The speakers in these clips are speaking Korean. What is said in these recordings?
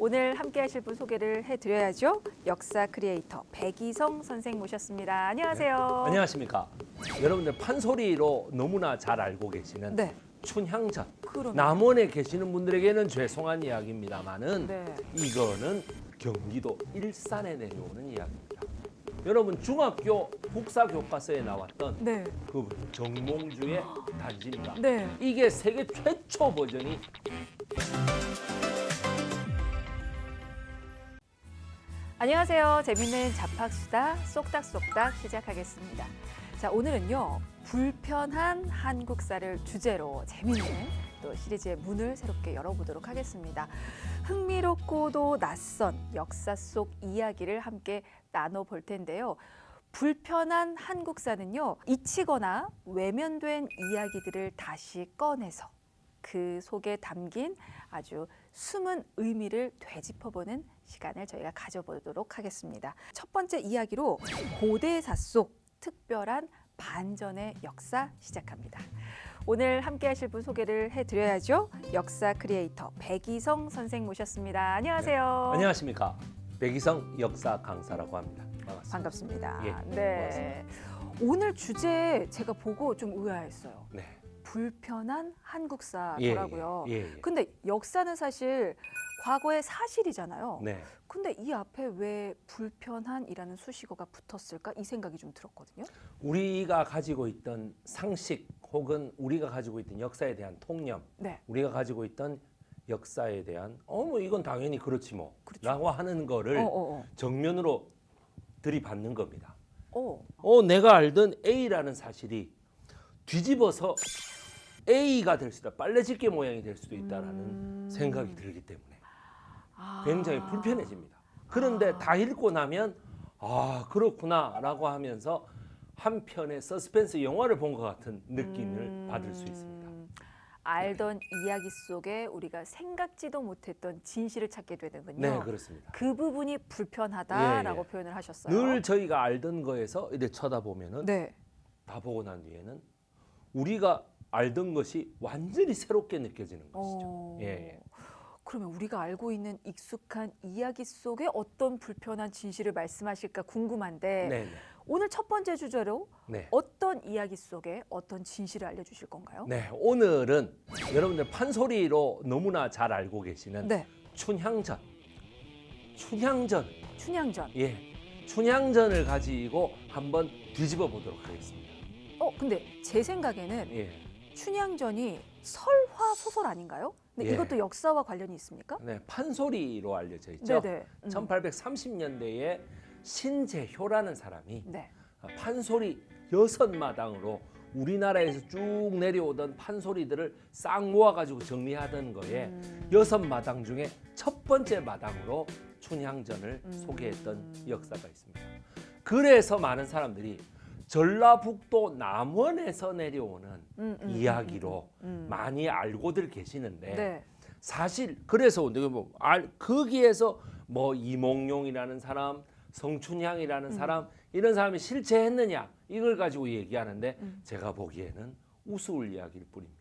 오늘 함께 하실 분 소개를 해드려야죠. 역사 크리에이터 백이성 선생 모셨습니다. 안녕하세요. 안녕하십니까. 여러분들 판소리로 너무나 잘 알고 계시는 네. 춘향전. 그럼 남원에 계시는 분들에게는 죄송한 이야기입니다만은 네. 이거는 경기도 일산에 내려오는 이야기입니다. 여러분 중학교 국사 교과서에 나왔던 네. 그 정몽주의 단지입니다. 네. 이게 세계 최초 버전이 안녕하세요. 재밌는 잡학수다 쏙닥쏙닥 시작하겠습니다. 자, 오늘은요. 불편한 한국사를 주제로 재밌는 또 시리즈의 문을 새롭게 열어보도록 하겠습니다. 흥미롭고도 낯선 역사 속 이야기를 함께 나눠볼 텐데요. 불편한 한국사는요. 잊히거나 외면된 이야기들을 다시 꺼내서 그 속에 담긴 아주 숨은 의미를 되짚어보는 시간을 저희가 가져보도록 하겠습니다. 첫 번째 이야기로 고대사 속 특별한 반전의 역사 시작합니다. 오늘 함께 하실 분 소개를 해드려야죠. 역사 크리에이터 백이성 선생 모셨습니다. 안녕하세요. 안녕하십니까. 백이성 역사 강사라고 합니다. 반갑습니다. 반갑습니다. 예, 네. 오늘 주제 제가 보고 좀 의아했어요. 네. 불편한 예, 한국사더라고요. 예, 예. 근데 역사는 사실 과거의 사실이잖아요. 네. 근데 이 앞에 왜 불편한이라는 수식어가 붙었을까 이 생각이 좀 들었거든요. 우리가 가지고 있던 상식 혹은 우리가 가지고 있던 역사에 대한 통념, 네. 우리가 가지고 있던 역사에 대한 어 뭐 이건 당연히 그렇지 뭐 그렇죠. 라고 하는 거를 어, 어, 정면으로 들이받는 겁니다. 어. 어. 어 내가 알던 A라는 사실이 뒤집어서 A가 될 수도 있다. 빨래집게 모양이 될 수도 있다라는 음. 생각이 들기 때문에 아. 굉장히 불편해집니다. 그런데 다 읽고 나면 아 그렇구나라고 하면서 한 편의 서스펜스 영화를 본 것 같은 느낌을 음. 받을 수 있습니다. 알던 이야기 속에 우리가 생각지도 못했던 진실을 찾게 되는군요. 네 그렇습니다. 그 부분이 불편하다라고 예, 예. 표현을 하셨어요. 늘 저희가 알던 거에서 이렇게 쳐다보면은 네. 다 보고 난 뒤에는 우리가 알던 것이 완전히 새롭게 느껴지는 것이죠. 어. 예, 예. 그러면 우리가 알고 있는 익숙한 이야기 속에 어떤 불편한 진실을 말씀하실까 궁금한데 네, 네, 오늘 첫 번째 주제로 네. 어떤 이야기 속에 어떤 진실을 알려주실 건가요? 네, 오늘은 여러분들 판소리로 너무나 잘 알고 계시는 네, 춘향전. 춘향전. 춘향전. 예. 춘향전을 가지고 한번 뒤집어 보도록 하겠습니다. 어, 근데 제 생각에는 예. 춘향전이 설화 소설 아닌가요? 근데 예. 이것도 역사와 관련이 있습니까? 네, 판소리로 알려져 있죠. 네네. 음. 1830년대에 신재효라는 사람이 네. 판소리 여섯 마당으로 우리나라에서 쭉 내려오던 판소리들을 싹 모아가지고 정리하던 거에 음. 여섯 마당 중에 첫 번째 마당으로 춘향전을 음. 소개했던 역사가 있습니다. 그래서 많은 사람들이 전라북도 남원에서 내려오는 음, 음, 이야기로 음, 음. 많이 알고들 계시는데 네. 사실 그래서 뭐 알, 거기에서 뭐 이몽룡이라는 사람, 성춘향이라는 음. 사람 이런 사람이 실체했느냐 이걸 가지고 얘기하는데 음. 제가 보기에는 우스울 이야기일 뿐입니다.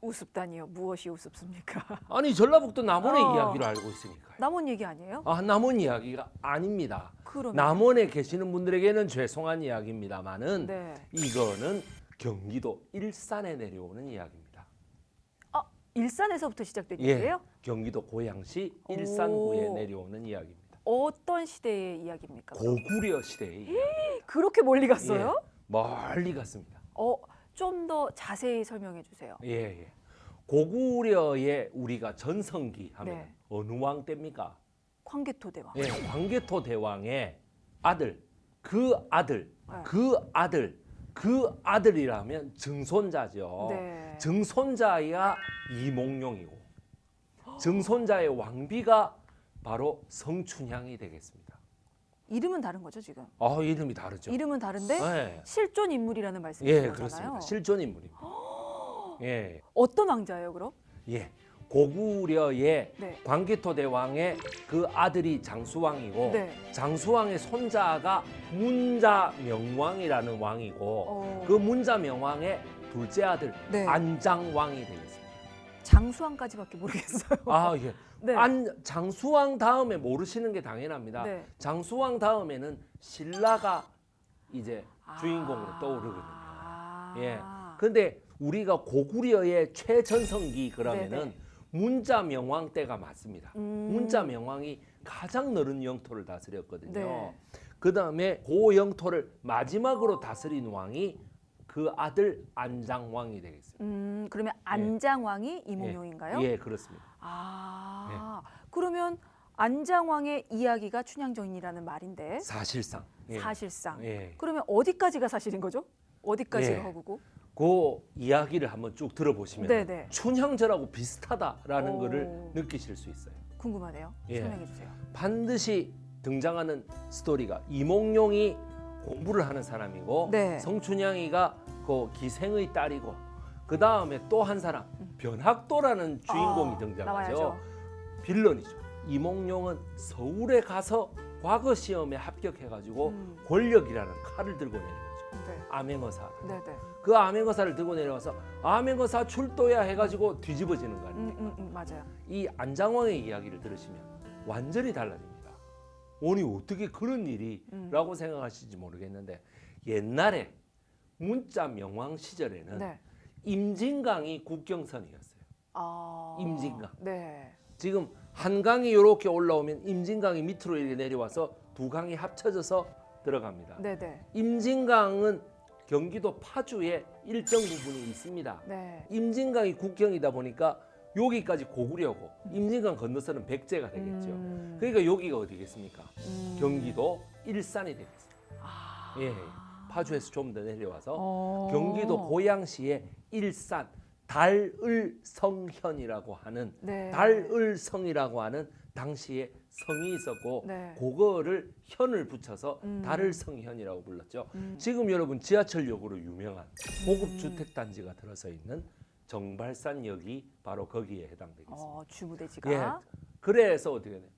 우습다니요. 무엇이 우습습니까? 아니 전라북도 남원의 어. 이야기로 알고 있으니까요. 남원 얘기 아니에요? 아 남원 이야기가 아닙니다. 그러면 남원에 계시는 분들에게는 죄송한 이야기입니다만은 네. 이거는 경기도 일산에 내려오는 이야기입니다. 아, 일산에서부터 시작된 예. 얘기예요? 경기도 고양시 일산구에 오. 내려오는 이야기입니다. 어떤 시대의 이야기입니까? 고구려 시대의 이야기. 그렇게 멀리 갔어요? 예, 멀리 갔습니다. 어, 좀 더 자세히 설명해 주세요. 예, 예. 고구려의 우리가 전성기 하면 네. 어느 왕 때입니까? 광개토 대왕. 예, 광개토 대왕의 아들, 그 아들, 네. 그 아들, 그 아들이라면 증손자죠. 네. 증손자야 이몽룡이고 증손자의 왕비가 바로 성춘향이 되겠습니다. 이름은 다른 거죠, 지금. 아 이름이 다르죠. 이름은 다른데 네. 실존 인물이라는 말씀이신 예, 거잖아요. 그렇습니다. 실존 인물입니다. 예, 어떤 왕자예요, 그럼? 예. 고구려의 네. 광개토 대왕의 그 아들이 장수왕이고 네. 장수왕의 손자가 문자 명왕이라는 왕이고 어. 그 문자 명왕의 둘째 아들 네. 안장왕이 되겠습니다. 장수왕까지밖에 모르겠어요. 아 예. 네. 안 장수왕 다음에 모르시는 게 당연합니다. 네. 장수왕 다음에는 신라가 이제 주인공으로 아. 떠오르거든요. 아. 예. 근데 우리가 고구려의 최전성기 그러면은 네네. 문자 명왕 때가 맞습니다. 음. 문자 명왕이 가장 넓은 영토를 다스렸거든요. 네. 그 다음에 그 영토를 마지막으로 다스린 왕이 그 아들 안장왕이 되겠습니다. 음, 그러면 안장왕이 이몽룡인가요? 예, 그렇습니다. 아, 그러면 안장왕의 이야기가 춘향전이라는 말인데 사실상. 예. 사실상. 예. 그러면 어디까지가 사실인 거죠? 어디까지가 예. 허구고? 그 이야기를 한번 쭉 들어보시면 네네. 춘향전하고 비슷하다라는 오. 거를 느끼실 수 있어요. 궁금하네요. 예. 설명해 주세요. 반드시 등장하는 스토리가 이몽룡이 공부를 하는 사람이고 네. 성춘향이가 그 기생의 딸이고 그 다음에 또 한 사람 변학도라는 주인공이 아, 등장하죠. 나와야죠. 빌런이죠. 이몽룡은 서울에 가서 과거 시험에 합격해가지고 음. 권력이라는 칼을 들고 내린 거죠. 네. 암행어사. 네 네. 그 암행어사를 들고 내려와서 암행어사 출도야 해가지고 뒤집어지는 거 아닙니까? 음, 음, 음, 맞아요. 이 안장왕의 이야기를 들으시면 완전히 달라집니다. 아니 어떻게 그런 일이라고 음. 생각하실지 모르겠는데 옛날에 문자 명왕 시절에는 네. 임진강이 국경선이었어요. 아. 임진강. 네. 지금 한강이 이렇게 올라오면 임진강이 밑으로 이렇게 내려와서 두 강이 합쳐져서 들어갑니다. 네네. 임진강은 경기도 파주에 일정 부분이 있습니다. 네. 임진강이 국경이다 보니까 여기까지 고구려고 임진강 건너서는 백제가 되겠죠. 음. 그러니까 여기가 어디겠습니까? 음. 경기도 일산이 되겠습니다. 아. 예, 파주에서 좀 더 내려와서 어. 경기도 고양시의 일산 달을성현이라고 하는 네. 달을성이라고 하는 당시에 성이 있었고 네. 그거를 현을 붙여서 음. 달을성현이라고 불렀죠. 음. 지금 여러분 지하철역으로 유명한 고급 주택 단지가 들어서 있는 정발산역이 바로 거기에 해당되겠습니다. 어, 주부대지가. 예. 그래서 어떻게 돼?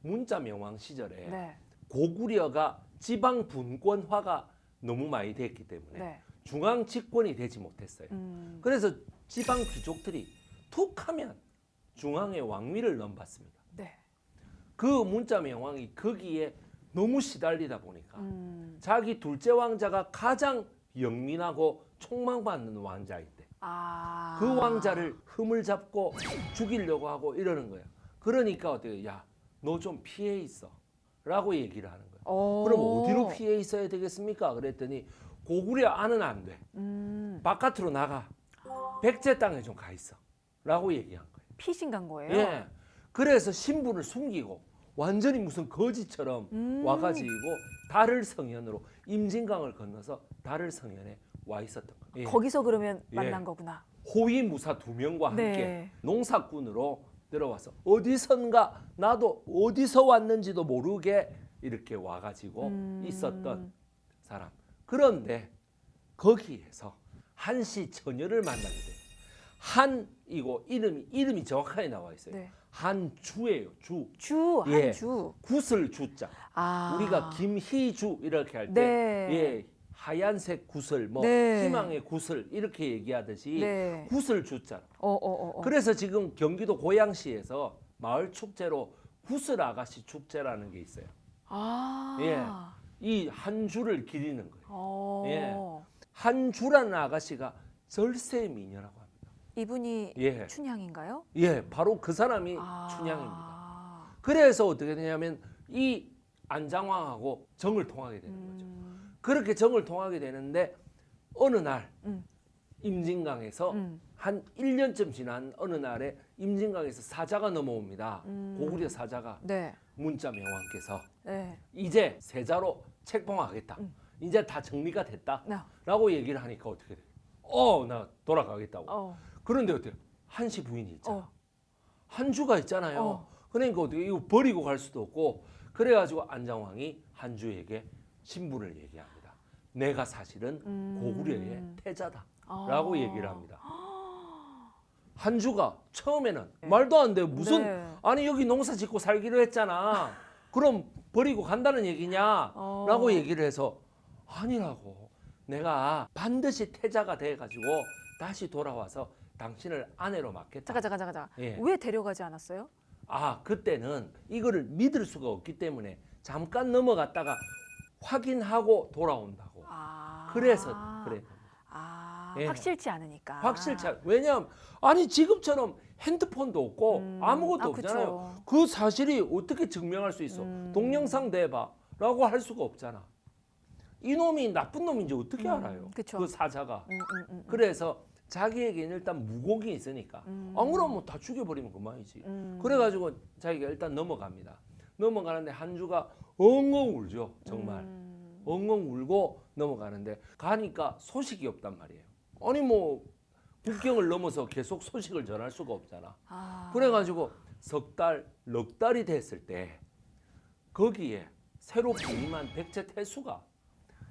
문자 명왕 시절에 네. 고구려가 지방 분권화가 너무 많이 됐기 때문에 네. 중앙 집권이 되지 못했어요. 음. 그래서 지방 귀족들이 툭하면 중앙의 왕위를 넘봤습니다. 네. 그 문자 명 왕이 거기에 너무 시달리다 보니까 음. 자기 둘째 왕자가 가장 영민하고 총망받는 왕자인데 아. 그 왕자를 흠을 잡고 죽이려고 하고 이러는 거야. 그러니까 어떻게 야너 좀 피해 있어 라고 얘기를 하는 거야. 어. 그럼 어디로 피해 있어야 되겠습니까? 그랬더니 고구려 안은 안 돼. 음. 바깥으로 나가. 백제 땅에 좀 가 있어 라고 얘기한 거예요. 피신 간 거예요. 예. 그래서 신분을 숨기고 완전히 무슨 거지처럼 음. 와가지고 달을 성현으로 임진강을 건너서 달을 성현에 와 있었던 거예요. 예. 거기서 그러면 예. 만난 거구나. 호위 무사 두 명과 함께 네. 농사꾼으로 들어와서 어디선가 나도 어디서 왔는지도 모르게 이렇게 와가지고 음. 있었던 사람. 그런데 거기에서 한시 처녀를 만나게 돼요. 한이고 이름이 이름이 정확하게 나와 있어요. 네. 한주예요. 주. 주, 예. 한주. 굿을 주자. 아. 우리가 김희주 이렇게 할 때 네. 예, 하얀색 굿을 뭐 네. 희망의 굿을 이렇게 얘기하듯이 네. 굿을 주자. 어, 어, 어. 어. 그래서 지금 경기도 고양시에서 마을 축제로 구슬 아가씨 축제라는 게 있어요. 아. 예. 이한 주를 기리는 거예요. 어. 예. 한 주라는 아가씨가 절세 미녀라고 합니다. 이분이 예. 춘향인가요? 예, 바로 그 사람이 아. 춘향입니다. 그래서 어떻게 되냐면 이 안장왕하고 정을 통하게 되는 거죠. 음. 그렇게 정을 통하게 되는데 어느 날 음. 임진강에서 음. 한 1년쯤 지난 어느 날에 임진강에서 사자가 넘어옵니다. 음. 고구려 사자가 네. 문자 명왕께서 네. 이제 세자로 책봉하겠다. 음. 이제 다 정리가 됐다. 네. 라고 얘기를 하니까 어떻게 돼? 어, 나 돌아가겠다고. 어. 그런데 어때요? 한시 부인이 있잖아. 어. 한주가 있잖아요. 어. 그러니까 어떻게 이거 버리고 갈 수도 없고 그래가지고 안장왕이 한주에게 신분을 얘기합니다. 내가 사실은 음. 고구려의 태자다. 아. 라고 얘기를 합니다. 한 주가 처음에는 말도 안 돼. 무슨 네. 아니 여기 농사 짓고 살기로 했잖아. 그럼 버리고 간다는 얘기냐? 어. 라고 얘기를 해서 아니라고. 내가 반드시 태자가 돼 가지고 다시 돌아와서 당신을 아내로 맡겠다. 잠깐 잠깐 잠깐 잠깐. 예. 왜 데려가지 않았어요? 아 그때는 이거를 믿을 수가 없기 때문에 잠깐 넘어갔다가 확인하고 돌아온다고. 아. 그래서 그래. 아, 예. 확실치 않으니까. 확실치 않. 왜냐하면 아니 지금처럼 핸드폰도 없고 음. 아무것도 아, 없잖아요. 그쵸. 그 사실이 어떻게 증명할 수 있어? 음. 동영상 대봐라고 할 수가 없잖아. 이놈이 나쁜 놈인지 어떻게 음, 알아요? 그쵸. 그 사자가. 음, 음, 음, 그래서 자기에게는 일단 무공이 있으니까 음. 안 그러면 다 죽여버리면 그만이지. 음. 그래가지고 자기가 일단 넘어갑니다. 넘어가는데 한주가 엉엉 울죠. 정말 음. 엉엉 울고 넘어가는데 가니까 소식이 없단 말이에요. 아니 뭐 국경을 넘어서 계속 소식을 전할 수가 없잖아. 아. 그래가지고 석 달, 넉 달이 됐을 때 거기에 새로 부임한 백제 태수가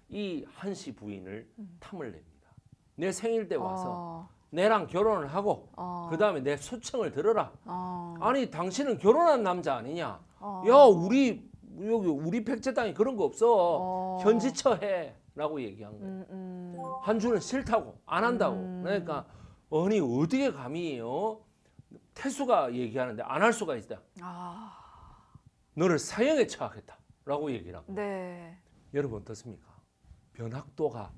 이 한씨 부인을 탐을 냅니다. 내 생일 때 와서 어. 내랑 결혼을 하고 어. 그 다음에 내 수청을 들어라. 어. 아니 당신은 결혼한 남자 아니냐? 어. 야 우리 여기 우리 백제 땅에 그런 거 없어. 어. 현지처 해라고 얘기한 거예요. 음, 음. 한 주는 싫다고 안 한다고. 음. 그러니까 아니 어떻게 감히요? 태수가 얘기하는데 안 할 수가 있다. 아. 너를 사형에 처하겠다라고 얘기를 하고. 네. 여러분 어떻습니까? 변학도가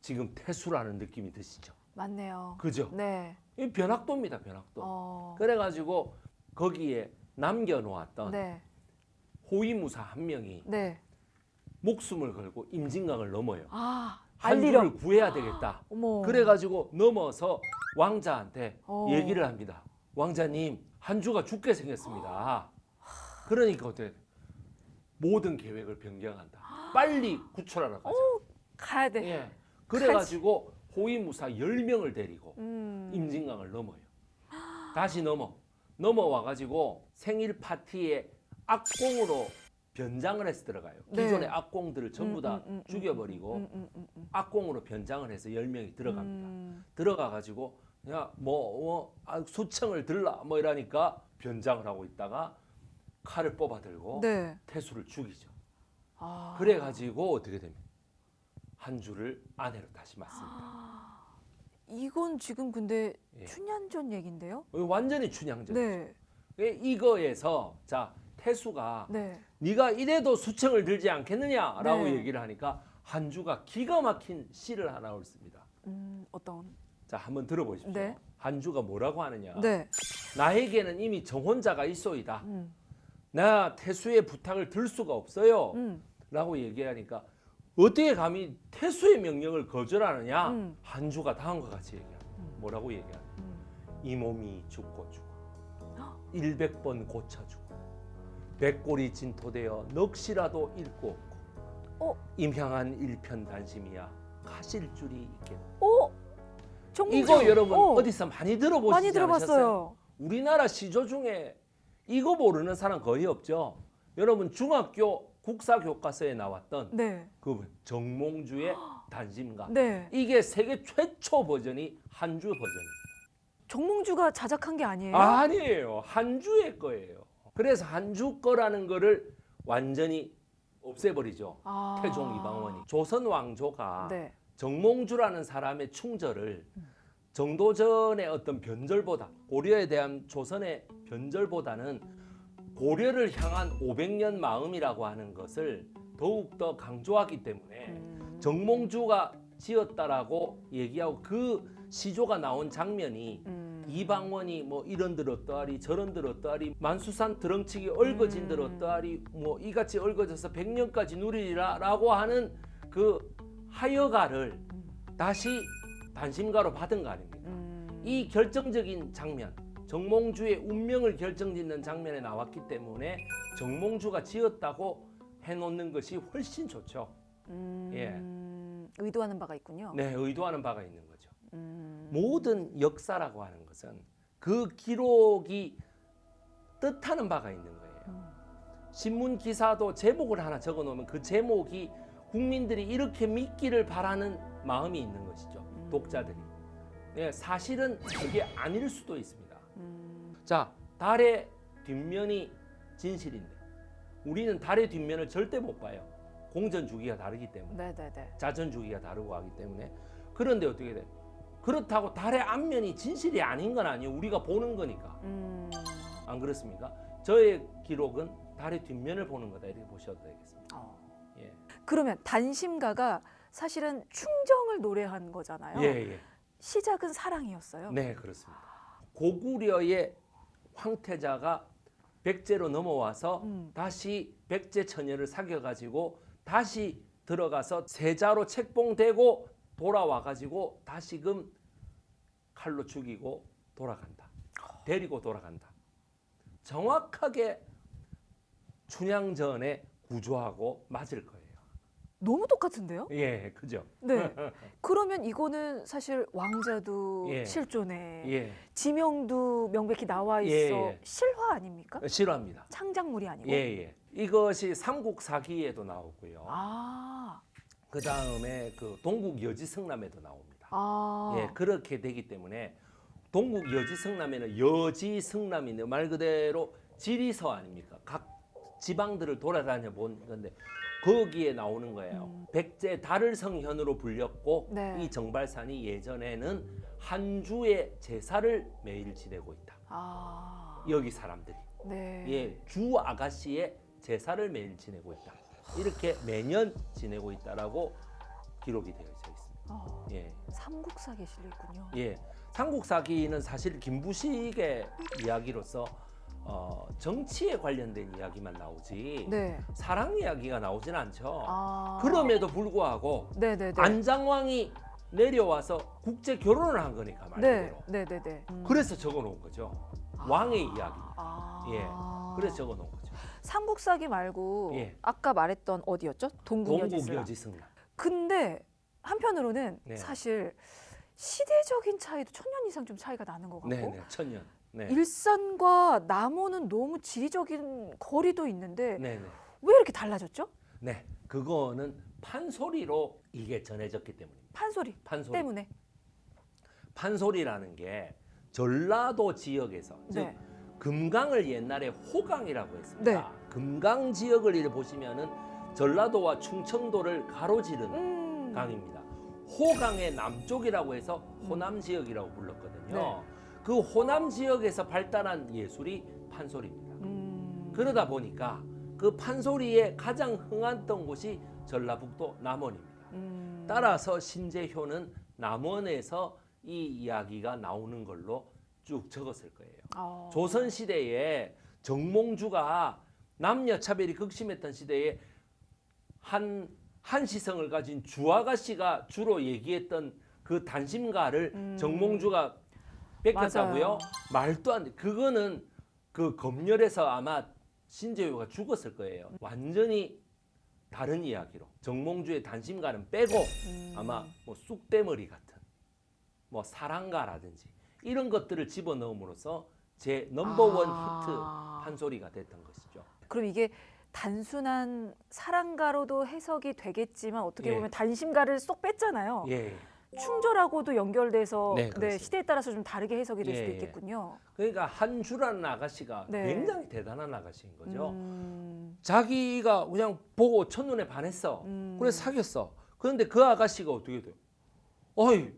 지금 태수라는 느낌이 드시죠? 맞네요. 그죠? 네. 이 변학도입니다, 변학도. 어. 그래가지고 거기에 남겨놓았던 네. 호위무사 한 명이 네. 목숨을 걸고 임진강을 넘어요. 아. 한주를 알리려. 구해야 되겠다. 어머. 그래가지고 넘어서 왕자한테 어. 얘기를 합니다. 왕자님, 한주가 죽게 생겼습니다. 그러니까 어때? 모든 계획을 변경한다. 빨리 구출하러 가자. 가야 돼. 예. 그래가지고 호위무사 10명을 데리고 음. 임진강을 넘어요. 다시 넘어. 넘어와가지고 생일 파티에 악공으로 변장을 해서 들어가요. 네. 기존의 악공들을 전부 다 음, 음, 음, 죽여버리고 음, 음, 음, 음. 악공으로 변장을 해서 10명이 들어갑니다. 음. 들어가가지고 야 뭐 뭐, 아, 수청을 들라 뭐 이러니까 변장을 하고 있다가 칼을 뽑아 들고 네. 태수를 죽이죠. 아. 그래가지고 어떻게 됩니까? 한 주를 아내로 다시 맞습니다. 이건 지금 근데 예. 춘년 전 얘긴데요? 이거 완전히 춘향전. 네. 이거에서 자 태수가 네. 네가 이래도 수청을 들지 않겠느냐라고 네. 얘기를 하니까 한주가 기가 막힌 시를 하나 옳습니다. 음, 어떤? 자 한번 들어보십시오. 네. 한주가 뭐라고 하느냐? 네. 나에게는 이미 정혼자가 있소이다. 음. 나 태수의 부탁을 들 수가 없어요. 음. 라고 얘기하니까 어떻게 감히 태수의 명령을 거절하느냐? 음. 한주가 다음과 같이 얘기합니다. 뭐라고 얘기하냐? 음. 이 몸이 죽고 죽어 일백 번 고쳐주고 백골이 진토되어 넋이라도 잃고 없고 어? 임향한 일편단심이야 가실 줄이 있겠다. 오! 정봉주. 이거 여러분 어, 어디서 많이 들어보시지 많이 않으셨어요? 들어봤어요. 우리나라 시조 중에 이거 모르는 사람 거의 없죠. 여러분 중학교 국사 교과서에 나왔던 네. 그 정몽주의 단심가. 네. 이게 세계 최초 버전이 한주 버전이에요. 정몽주가 자작한 게 아니에요? 아니에요. 한주의 거예요. 그래서 한 주 거라는 거를 완전히 없애버리죠. 아. 태종 이방원이 조선 왕조가 네. 정몽주라는 사람의 충절을 정도전의 어떤 변절보다 고려에 대한 조선의 변절보다는 고려를 향한 500년 마음이라고 하는 것을 더욱 더 강조하기 때문에 음. 정몽주가 지었다라고 얘기하고 그 시조가 나온 장면이 음. 이방원이 뭐 이런들 어떠하리 저런들 어떠하리 만수산 드렁치기 얽어진들 음. 어떠하리 뭐 이같이 얽어져서 백년까지 누리리라 라고 하는 그 하여가를 다시 단심가로 받은 거 아닙니까? 음. 이 결정적인 장면 정몽주의 운명을 결정짓는 장면에 나왔기 때문에 정몽주가 지었다고 해놓는 것이 훨씬 좋죠. 음. 예. 의도하는 바가 있군요. 네, 의도하는 바가 있는 거죠. 음. 모든 역사라고 하는 것은 그 기록이 뜻하는 바가 있는 거예요. 음. 신문 기사도 제목을 하나 적어 놓으면 그 제목이 국민들이 이렇게 믿기를 바라는 마음이 있는 것이죠. 음. 독자들이. 예, 사실은 그게 아닐 수도 있습니다. 음. 자, 달의 뒷면이 진실인데 우리는 달의 뒷면을 절대 못 봐요. 공전 주기가 다르기 때문에. 네네네. 자전 주기가 다르고 하기 때문에 그런데 어떻게 돼? 그렇다고 달의 앞면이 진실이 아닌 건 아니에요. 우리가 보는 거니까. 음. 안 그렇습니까? 저의 기록은 달의 뒷면을 보는 거다 이렇게 보셔도 되겠습니다. 어. 예. 그러면 단심가가 사실은 충정을 노래한 거잖아요. 예, 예. 시작은 사랑이었어요. 네, 그렇습니다. 고구려의 황태자가 백제로 넘어와서 음. 다시 백제 처녀를 사귀어 가지고 다시 들어가서 세자로 책봉되고 돌아와 가지고 다시금 칼로 죽이고 돌아간다. 데리고 돌아간다. 정확하게 춘향전에 구조하고 맞을 거예요. 너무 똑같은데요? 예, 그죠? 네. 그러면 이거는 사실 왕자도 예. 실존에 예, 지명도 명백히 나와 있어 예, 예. 실화 아닙니까? 싫어합니다. 창작물이 아니고. 예, 예. 이것이 삼국사기에도 나오고요. 아. 그 다음에 그 동국 여지 성남에도 나옵니다. 아. 예, 그렇게 되기 때문에 동국 여지 성남에는 여지 성남인데 말 그대로 지리서 아닙니까? 각 지방들을 돌아다녀 본 건데 거기에 나오는 거예요. 음. 백제 달을성현으로 불렸고 네. 이 정발산이 예전에는 한 주의 제사를 매일 지내고 있다. 아. 여기 사람들이 네. 예, 주 아가씨의 제사를 매일 지내고 있다. 이렇게 매년 지내고 있다라고 기록이 되어 있습니다. 어, 예. 삼국사에 실려있군요. 예. 삼국사기는 사실 김부식의 이야기로서 어, 정치에 관련된 이야기만 나오지 네. 사랑 이야기가 나오진 않죠. 아. 그럼에도 불구하고 네네네. 안장왕이 내려와서 국제 결혼을 한 거니까 말 네. 그대로. 네네네. 음. 그래서 적어 놓은 거죠. 아. 왕의 이야기. 아. 예. 그래서 적어 놓은 거죠. 삼국사기 말고 예. 아까 말했던 어디였죠? 동국여지승남. 근데 한편으로는 네. 사실 시대적인 차이도 천년 이상 좀 차이가 나는 것 같고 네, 네. 천년. 네. 일산과 남원은 너무 지리적인 거리도 있는데 네, 네. 왜 이렇게 달라졌죠? 네. 그거는 판소리로 이게 전해졌기 때문입니다. 판소리 판소리. 때문에. 판소리라는 게 전라도 지역에서 즉 네. 금강을 옛날에 호강이라고 했습니다. 네. 금강 지역을 이렇게 보시면은 전라도와 충청도를 가로지른 음. 강입니다. 호강의 남쪽이라고 해서 호남 지역이라고 불렀거든요. 네. 그 호남 지역에서 발달한 예술이 판소리입니다. 음. 그러다 보니까 그 판소리에 가장 흥했던 곳이 전라북도 남원입니다. 음. 따라서 신재효는 남원에서 이 이야기가 나오는 걸로 쭉 적었을 거예요. 어. 조선 시대에 정몽주가 남녀 차별이 극심했던 시대에 한 한시성을 가진 주아가씨가 주로 얘기했던 그 단심가를 음. 정몽주가 뺏겼다고요? 맞아요. 말도 안 돼. 그거는 그 검열에서 아마 신재효가 죽었을 거예요. 완전히 다른 이야기로 정몽주의 단심가는 빼고 음. 아마 뭐 쑥대머리 같은 뭐 사랑가라든지 이런 것들을 집어넣음으로써 제 넘버원 아. 히트 판소리가 됐던 것이죠. 그럼 이게 단순한 사랑가로도 해석이 되겠지만 어떻게 예. 보면 단심가를 쏙 뺐잖아요. 예. 충절하고도 연결돼서 네, 네. 시대에 따라서 좀 다르게 해석이 될 예, 수도 예. 있겠군요. 그러니까 한주라는 아가씨가 네. 굉장히 대단한 아가씨인 거죠. 음. 자기가 그냥 보고 첫눈에 반했어. 음. 그래서 사귀었어. 그런데 그 아가씨가 어떻게 돼요? 어이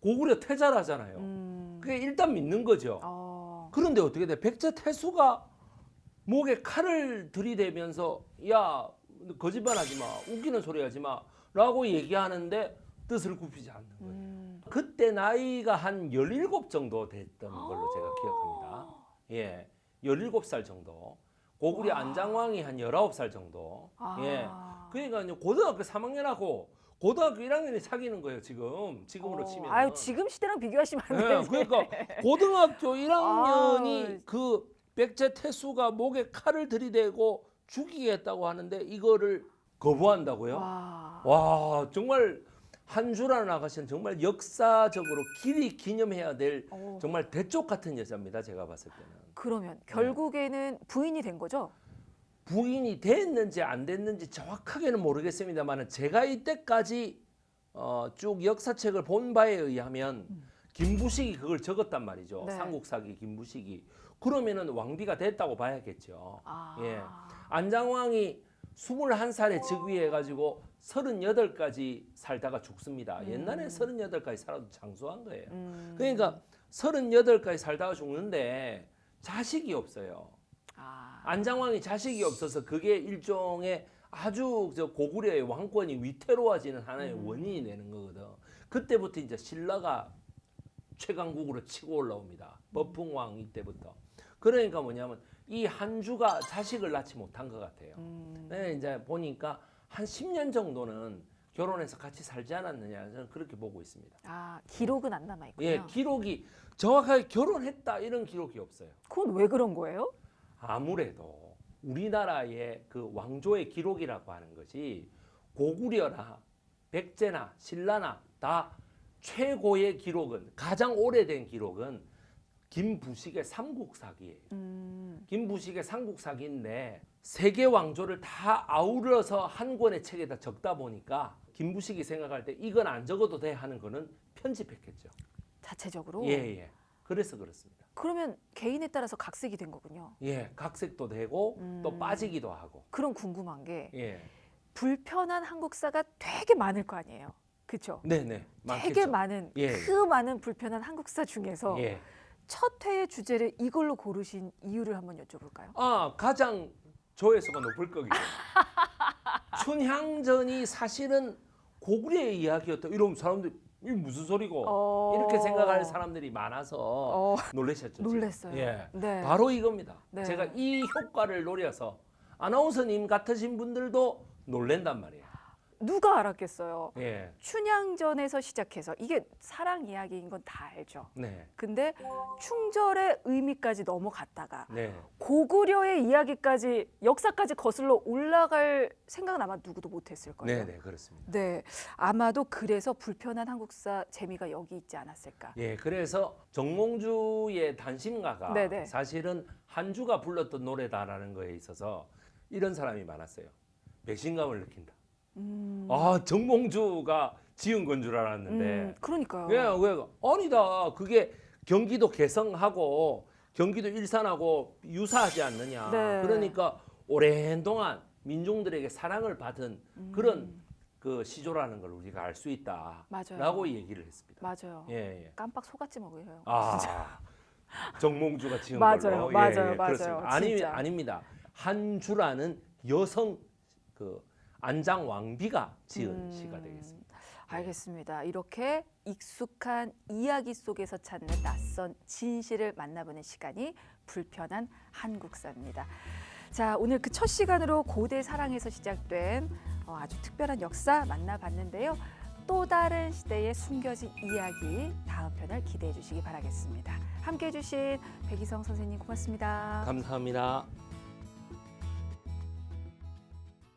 고구려 태자라잖아요. 음. 그게 일단 믿는 거죠. 어. 그런데 어떻게 돼? 백제 태수가 목에 칼을 들이대면서 야 거짓말 하지 마, 웃기는 소리 하지 마 라고 얘기하는데 뜻을 굽히지 않는 거예요. 음. 그때 나이가 한 17 정도 됐던 걸로 제가 기억합니다. 예, 17살 정도. 고구려 와. 안장왕이 한 19살 정도. 아. 예. 그러니까 고등학교 3학년하고 고등학교 1학년이 사귀는 거예요, 지금. 지금으로 어, 치면. 아유 지금 시대랑 비교하시면 안 돼요. 예, 그러니까 고등학교 1학년이 아유. 그 백제 태수가 목에 칼을 들이대고 죽이겠다고 하는데 이거를 거부한다고요? 와, 와. 정말 한주라는 아가씨는 정말 역사적으로 길이 기념해야 될 어. 정말 대쪽 같은 여자입니다. 제가 봤을 때는 그러면 네. 결국에는 부인이 된 거죠? 부인이 됐는지 안 됐는지 정확하게는 모르겠습니다만 제가 이때까지 어, 쭉 역사책을 본 바에 의하면 김부식이 그걸 적었단 말이죠. 네. 삼국사기 김부식이 그러면은 왕비가 됐다고 봐야겠죠. 아. 예. 안장왕이 21살에 즉위해 가지고 38가지 살다가 죽습니다. 음. 옛날에 38가지 살아도 장수한 거예요. 음. 그러니까 38가지 살다가 죽는데 자식이 없어요. 아, 안장왕이 자식이 없어서 그게 일종의 아주 저 고구려의 왕권이 위태로워지는 하나의 음. 원인이 되는 거거든. 그때부터 이제 신라가 최강국으로 치고 올라옵니다. 버풍왕 이 때부터. 그러니까 뭐냐면 이 한주가 자식을 낳지 못한 것 같아요. 음. 네, 이제 보니까 한 10년 정도는 결혼해서 같이 살지 않았느냐 저는 그렇게 보고 있습니다. 아 기록은 안 남아 있군요. 예, 기록이 정확하게 결혼했다 이런 기록이 없어요. 그건 왜 그런 거예요? 아무래도 우리나라의 그 왕조의 기록이라고 하는 것이 고구려나 백제나 신라나 다 최고의 기록은 가장 오래된 기록은 김부식의 삼국사기예요. 음. 김부식의 삼국사기인데 세계 왕조를 다 아우러서 한 권의 책에다 적다 보니까 김부식이 생각할 때 이건 안 적어도 돼 하는 거는 편집했겠죠. 자체적으로. 예, 예. 그래서 그렇습니다. 그러면 개인에 따라서 각색이 된 거군요. 예, 각색도 되고 또 음. 빠지기도 하고. 그럼 궁금한 게 예. 불편한 한국사가 되게 많을 거 아니에요. 그렇죠? 네, 네. 많겠죠. 되게 많은 예, 그 많은 불편한 한국사 중에서 예. 첫 회의 주제를 이걸로 고르신 이유를 한번 여쭤볼까요? 아, 가장 조회수가 높을 거기. 춘향전이 사실은 고구려의 이야기였다. 이러면 사람들이 무슨 소리고 어. 이렇게 생각하는 사람들이 많아서 어, 놀라셨죠. 놀랐어요. 예. 네. 바로 이겁니다. 네. 제가 이 효과를 노려서 아나운서님 같으신 분들도 놀랜단 말이에요. 누가 알았겠어요. 예. 춘향전에서 시작해서 이게 사랑 이야기인 건 다 알죠. 네. 근데 충절의 의미까지 넘어갔다가 네. 고구려의 이야기까지 역사까지 거슬러 올라갈 생각은 아마 누구도 못했을 거예요. 네, 네, 그렇습니다. 네, 아마도 그래서 불편한 한국사 재미가 여기 있지 않았을까. 예, 그래서 정몽주의 단심가가 네네. 사실은 한주가 불렀던 노래다라는 거에 있어서 이런 사람이 많았어요. 배신감을 느낀다. 음, 아, 정몽주가 지은 건 줄 알았는데. 음, 그러니까요. 왜, 왜, 아니다. 그게 경기도 개성하고 경기도 일산하고 유사하지 않느냐. 네. 그러니까 오랜 동안 민중들에게 사랑을 받은 음, 그런 그 시조라는 걸 우리가 알 수 있다. 맞아요. 라고 얘기를 했습니다. 맞아요. 예, 예. 깜빡 속았지 먹어요. 아, 정몽주가 지은 맞아요, 걸로. 맞아요, 예, 예, 맞아요. 그렇습니다. 아니, 진짜. 아닙니다. 한주라는 여성 그 안장 왕비가 지은 음, 시가 되겠습니다. 알겠습니다. 이렇게 익숙한 이야기 속에서 찾는 낯선 진실을 만나보는 시간이 불편한 한국사입니다. 자, 오늘 그 첫 시간으로 고대 사랑에서 시작된 어, 아주 특별한 역사 만나봤는데요. 또 다른 시대의 숨겨진 이야기 다음 편을 기대해 주시기 바라겠습니다. 함께 해 주신 백이성 선생님 고맙습니다. 감사합니다.